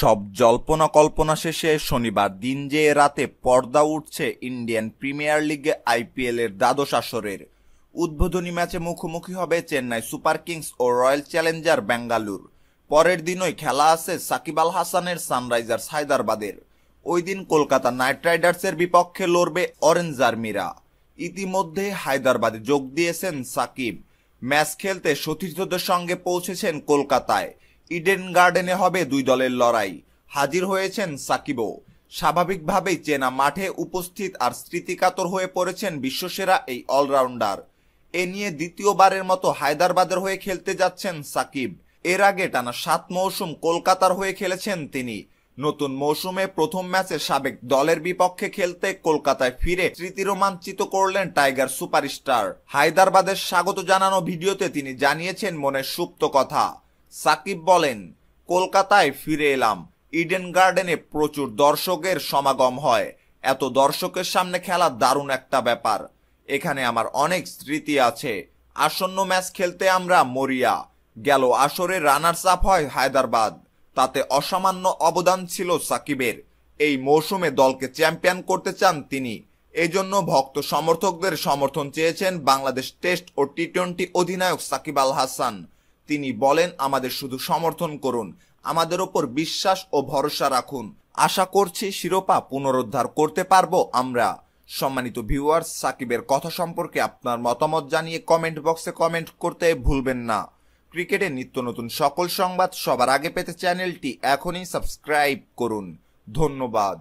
সব জল্পনা কল্পনা শেষে শনিবার দিন যে রাতে পর্দা উঠছে ইন্ডিয়ান প্রিমিয়ার লিগে আইপিএল এর দ্বাদশ আসরের। উদ্বোধনী ম্যাচে মুখোমুখি হবে চেন্নাই সুপার কিংস ও রয়্যাল চ্যালেঞ্জার বেঙ্গালুর পরের দিনই খেলা আছে সাকিব আল হাসানের সানরাইজার্স হায়দ্রাবাদের। ওই দিন কলকাতা নাইট রাইডার্সের বিপক্ষে লড়বে অরেঞ্জ আর্মিরা। ইতিমধ্যে হায়দ্রাবাদে যোগ দিয়েছেন সাকিব। ম্যাচ খেলতে সতীর্থদের সঙ্গে পৌঁছেছেন কলকাতায়। ইডেন গার্ডেনে হবে দুই দলের লড়াই। হাজির হয়েছেন সাকিবও। স্বাভাবিকভাবেই চেনা মাঠে উপস্থিত আর স্মৃতিকাতর হয়ে পড়েছেন বিশ্বসেরা এই অলরাউন্ডার। এ নিয়ে দ্বিতীয়বারের মতো হায়দ্রাবাদের হয়ে খেলতে যাচ্ছেন সাকিব। এর আগে টানা সাত মৌসুম কলকাতার হয়ে খেলেছেন তিনি। নতুন মৌসুমে প্রথম ম্যাচে সাবেক দলের বিপক্ষে খেলতে কলকাতায় ফিরে স্মৃতি রোমাঞ্চিত করলেন টাইগার সুপারস্টার। হায়দ্রাবাদের স্বাগত জানানো ভিডিওতে তিনি জানিয়েছেন মনের সুপ্ত কথা। সাকিব বলেন, কলকাতায় ফিরে এলাম। ইডেন গার্ডেনে প্রচুর দর্শকের সমাগম হয়। এত দর্শকের সামনে খেলা দারুণ একটা ব্যাপার। এখানে আমার অনেক স্মৃতি আছে। আসন্ন ম্যাচ খেলতে আমরা মরিয়া। গেল আসরে রানার্স আপ হয় হায়দ্রাবাদ। তাতে অসামান্য অবদান ছিল সাকিবের। এই মৌসুমে দলকে চ্যাম্পিয়ন করতে চান তিনি। এজন্য ভক্ত সমর্থকদের সমর্থন চেয়েছেন বাংলাদেশ টেস্ট ও টি টোয়েন্টি অধিনায়ক সাকিব আল হাসান। তিনি বলেন, আমাদের শুধু সমর্থন করুন। আমাদের ওপর বিশ্বাস ও ভরসা রাখুন। আশা করছি শিরোপা পুনরুদ্ধার করতে পারব আমরা। সম্মানিত ভিউয়ার্স, সাকিবের কথা সম্পর্কে আপনার মতামত জানিয়ে কমেন্ট বক্সে কমেন্ট করতে ভুলবেন না। ক্রিকেটের নিত্য নতুন সকল সংবাদ সবার আগে পেতে চ্যানেলটি এখনই সাবস্ক্রাইব করুন। ধন্যবাদ।